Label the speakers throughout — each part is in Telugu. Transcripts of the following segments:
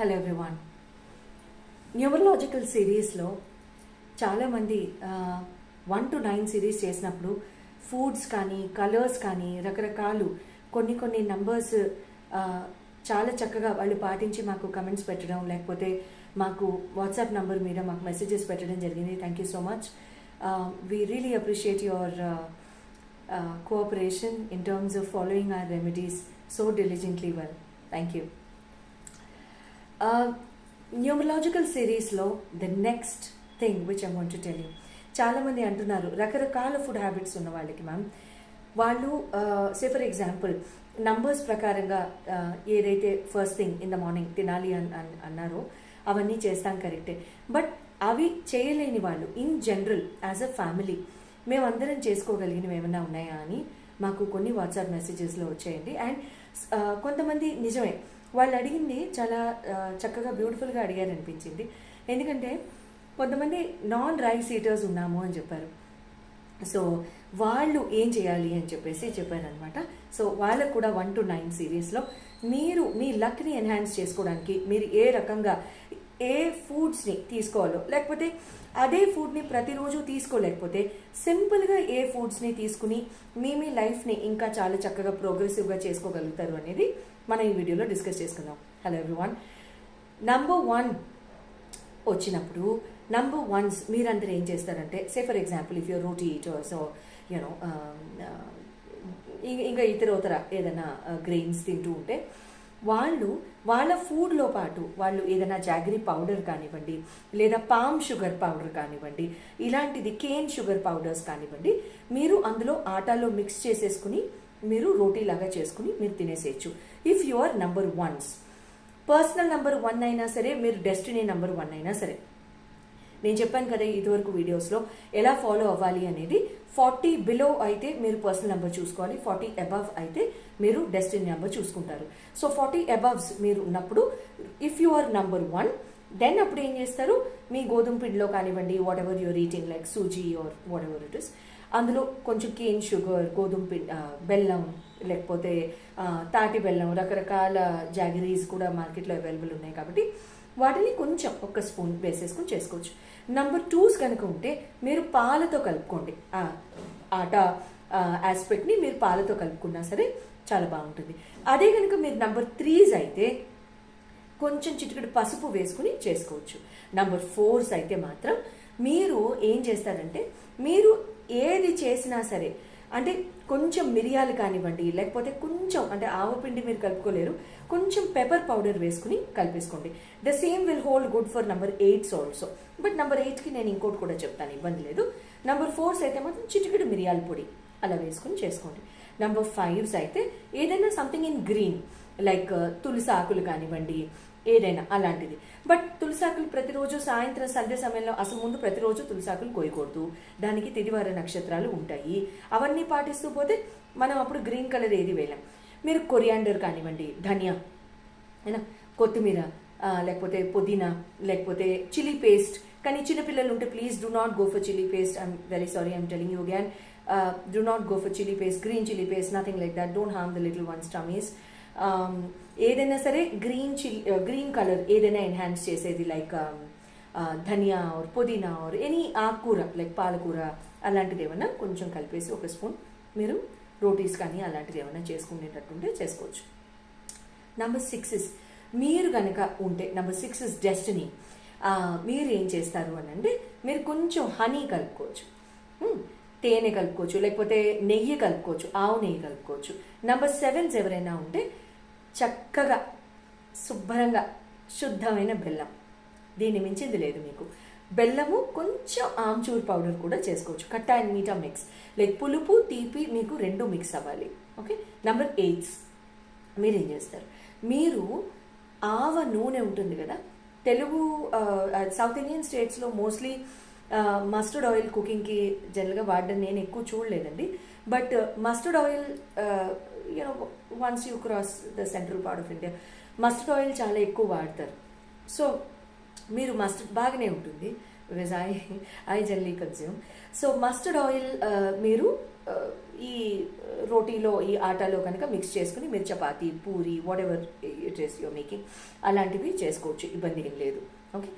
Speaker 1: హలో ఎవ్రీవాన్ న్యూమరలాజికల్ సిరీస్లో చాలామంది వన్ టు నైన్ సిరీస్ చేసినప్పుడు ఫుడ్స్ కానీ కలర్స్ కానీ రకరకాలు కొన్ని కొన్ని నంబర్స్ చాలా చక్కగా వాళ్ళు పాటించి మాకు కమెంట్స్ పెట్టడం లేకపోతే మాకు వాట్సాప్ నంబర్ మీద మాకు మెసేజెస్ పెట్టడం జరిగింది. Thank you so much we really appreciate your cooperation in terms of following our remedies so diligently well thank you numerological సిరీస్లో the next thing which I want to tell you చాలామంది అంటున్నారు రకరకాల ఫుడ్ హ్యాబిట్స్ ఉన్న వాళ్ళకి మ్యామ్ వాళ్ళు సే ఫర్ ఎగ్జాంపుల్ నంబర్స్ ప్రకారంగా ఏదైతే first thing in the morning తినాలి అని అన్- అన్నారో అవన్నీ చేస్తాం కరెక్టే బట్ అవి చేయలేని వాళ్ళు in general as a family మేమందరం చేసుకోగలిగినవి ఏమైనా ఉన్నాయా అని మాకు కొన్ని వాట్సాప్ మెసేజెస్లో వచ్చాయండి. అండ్ కొంతమంది నిజమే వాళ్ళు అడిగింది చాలా చక్కగా బ్యూటిఫుల్గా అడిగారు అనిపించింది. ఎందుకంటే కొంతమంది నాన్ రైస్ ఈటర్స్ ఉన్నాము అని చెప్పారు. సో వాళ్ళు ఏం చేయాలి అని చెప్పేసి చెప్పారనమాట సో వాళ్ళకు కూడా వన్ టు నైన్ సిరీస్లో మీరు మీ లక్ని ఎన్హాన్స్ చేసుకోవడానికి మీరు ఏ రకంగా ఏ ఫుడ్స్ని తీసుకోవాలో లేకపోతే అదే ఫుడ్ని ప్రతిరోజు తీసుకోలేకపోతే సింపుల్గా ఏ ఫుడ్స్ని తీసుకుని మీ మీ లైఫ్ని ఇంకా చాలా చక్కగా ప్రోగ్రెసివ్గా చేసుకోగలుగుతారు అనేది మనం ఈ వీడియోలో డిస్కస్ చేసుకుందాం. హలో ఎవ్రీవన్ నంబర్ వన్ వచ్చినప్పుడు నంబర్ వన్స్ మీరందరూ ఏం చేస్తారంటే say for example if you're roti eaters you know ఇంకా ఇతర ఇతర ఏదైనా uh, గ్రెయిన్స్ తింటూ ఉంటే వాళ్ళు వాళ్ళ ఫుడ్లో పాటు వాళ్ళు ఏదైనా జాగరీ పౌడర్ కానివ్వండి లేదా పామ్ షుగర్ పౌడర్ కానివ్వండి ఇలాంటిది కేన్ షుగర్ పౌడర్స్ కానివ్వండి మీరు అందులో ఆటాలో మిక్స్ చేసేసుకుని మీరు రోటీ లాగా చేసుకుని మీరు తినేసేయచ్చు. If you are number ones personal number one అయినా సరే మీరు డెస్టినీ నంబర్ వన్ అయినా సరే. నేను చెప్పాను కదా ఇదివరకు వీడియోస్లో ఎలా ఫాలో అవ్వాలి అనేది ఫార్టీ బిలో అయితే మీరు పర్సనల్ నెంబర్ చూసుకోవాలి ఫార్టీ అబవ్ అయితే మీరు డెస్టినీ నెంబర్ చూసుకుంటారు. సో ఫార్టీ అబవ్స్ మీరు ఉన్నప్పుడు if you are number one then అప్పుడు ఏం చేస్తారు? మీ గోధుమ పిండిలో కానివ్వండి whatever you're eating like suji or whatever it is అందులో కొంచెం కేన్ షుగర్ గోధుమ పిండి బెల్లం లేకపోతే తాటి బెల్లం రకరకాల జాగరీస్ కూడా మార్కెట్లో అవైలబుల్ ఉన్నాయి కాబట్టి వాటిని కొంచెం ఒక స్పూన్ వేసేసుకుని చేసుకోవచ్చు. నంబర్ టూస్ కనుక ఉంటే మీరు పాలతో కలుపుకోండి. ఆట ఆస్పెక్ట్ని మీరు పాలతో కలుపుకున్నా సరే చాలా బాగుంటుంది. అదే కనుక మీరు నంబర్ త్రీస్ అయితే కొంచెం చిటికెడు పసుపు వేసుకుని చేసుకోవచ్చు. నంబర్ ఫోర్స్ అయితే మాత్రం మీరు ఏం చేస్తారంటే మీరు ఏది చేసినా సరే అంటే కొంచెం మిరియాలు కానివ్వండి లేకపోతే కొంచెం అంటే ఆవపిండి మీరు కలుపుకోలేరు కొంచెం పెప్పర్ పౌడర్ వేసుకుని కలిపేసుకోండి. The same will hold good for number eights also but number ఎయిట్కి నేను ఇంకోటి కూడా చెప్తాను ఇబ్బంది లేదు. నెంబర్ ఫోర్స్ అయితే మాత్రం చిటికెడు మిరియాల పొడి అలా వేసుకుని చేసుకోండి. నెంబర్ ఫైవ్స్ అయితే ఏదైనా something in green like tulsi ఆకులు కానివ్వండి ఏదైనా అలాంటిది. బట్ తులసాకులు ప్రతిరోజు సాయంత్రం సంధ్య సమయంలో అసలు ముందు ప్రతిరోజు తులసాకులు కోయకూడదు. దానికి తిదివార నక్షత్రాలు ఉంటాయి. అవన్నీ పాటిస్తూ పోతే మనం అప్పుడు గ్రీన్ కలర్ ఏది వేయలేం. మీరు కొరియాండర్ కానివ్వండి ధనియా అయినా కొత్తిమీర లేకపోతే పుదీనా లేకపోతే చిల్లీ పేస్ట్. కానీ చిన్నపిల్లలు ఉంటే please do not go for chilli paste I'm very sorry I'm telling you gain do not go for chilli paste green chilli paste nothing like that don't harm the little ones tummies Um, ఏదైనా సరే గ్రీన్ చిల్లీ గ్రీన్ కలర్ ఏదైనా ఎన్హాన్స్ చేసేది like um, uh, dhania or pudina or any ఆకుకూర లైక్ పాలకూర అలాంటిది ఏమైనా కొంచెం కలిపేసి ఒక స్పూన్ మీరు రోటీస్ కానీ అలాంటిది ఏమైనా చేసుకునేటట్టుంటే చేసుకోవచ్చు. నంబర్ సిక్స్ ఇస్ మీరు కనుక ఉంటే నంబర్ సిక్స్ ఇస్ డెస్టినీ మీరు ఏం చేస్తారు అని అంటే మీరు కొంచెం హనీ కలుపుకోవచ్చు. Hmm? తేనె కలుపుకోవచ్చు లేకపోతే నెయ్యి కలుపుకోవచ్చు ఆవు నెయ్యి కలుపుకోవచ్చు. నంబర్ సెవెన్స్ ఎవరైనా ఉంటే చక్కగా శుభ్రంగా శుద్ధమైన బెల్లం. దీన్ని మించింది లేదు మీకు. బెల్లము కొంచెం ఆమ్చూర్ పౌడర్ కూడా చేసుకోవచ్చు. Khatta and meetha mix. Like పులుపు తీపి మీకు రెండు మిక్స్ అవ్వాలి. ఓకే? నెంబర్ ఎయిట్స్ మీరు ఏం చేస్తారు? మీరు ఆవ నూనె ఉంటుంది కదా? తెలుగు సౌత్ ఇండియన్ స్టేట్స్లో మోస్ట్లీ మస్టర్డ్ ఆయిల్ కుకింగ్కి జనరల్గా వాడడం నేను ఎక్కువ చూడలేదండి. But mustard oil you know once you cross the central part of India mustard oil చాలా ఎక్కువ వాడతారు. సో మీరు మస్టర్డ్ బాగానే ఉంటుంది because I I generally consume so mustard oil మీరు uh, ఈ రోటీలో ఈ ఆటాలో కనుక మిక్స్ చేసుకుని మీరు chapati puri whatever it is your making అలాంటివి చేసుకోవచ్చు ఇబ్బంది ఏం లేదు. ఓకే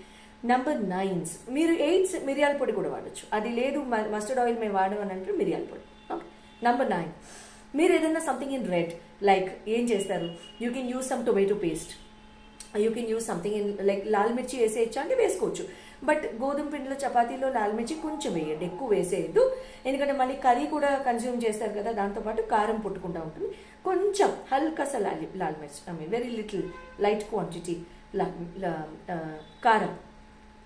Speaker 1: నంబర్ నైన్స్ మీరు ఎయిట్స్ మిరియాల పొడి కూడా వాడచ్చు. అది లేదు మస్టర్డ్ ఆయిల్ మేము వాడమని అంటే మిరియాల పొడి. ఓకే నంబర్ నైన్ మీరు ఏదైనా సంథింగ్ ఇన్ రెడ్ లైక్ ఏం చేస్తారు? You can use some tomato paste you can use something in like lal mirchi వేసేయచ్చా అంటే వేసుకోవచ్చు. బట్ గోధుమ పిండిలో చపాతీలో లాల్ మిర్చి కొంచెం వేయండి ఎక్కువ వేసేయద్దు. ఎందుకంటే మళ్ళీ కర్రీ కూడా కన్జ్యూమ్ చేస్తారు కదా దాంతోపాటు కారం పుట్టుకుంటూ ఉంటుంది. కొంచెం హల్కస lal lal mirchi I mean very little light quantity కారం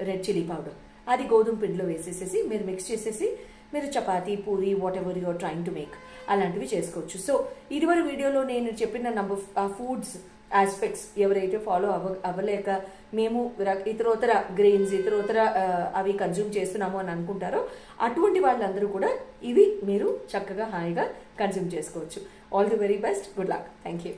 Speaker 1: రెడ్ చిల్లీ పౌడర్ అది గోధుమ పిండిలో వేసేసేసి మీరు మిక్స్ చేసేసి మీరు chapati puri whatever you're trying to make అలాంటివి చేసుకోవచ్చు. సో ఇదివరి వీడియోలో నేను చెప్పిన నంబర్ ఫుడ్స్ ఆస్పెక్ట్స్ ఎవరైతే ఫాలో అవ్వ అవ్వలేక మేము ఇతరోతర గ్రెయిన్స్ ఇతరోతర అవి కన్జ్యూమ్ చేస్తున్నాము అని అనుకుంటారో అటువంటి వాళ్ళందరూ కూడా ఇవి మీరు చక్కగా హాయిగా కన్జ్యూమ్ చేసుకోవచ్చు. All the very best good luck thank you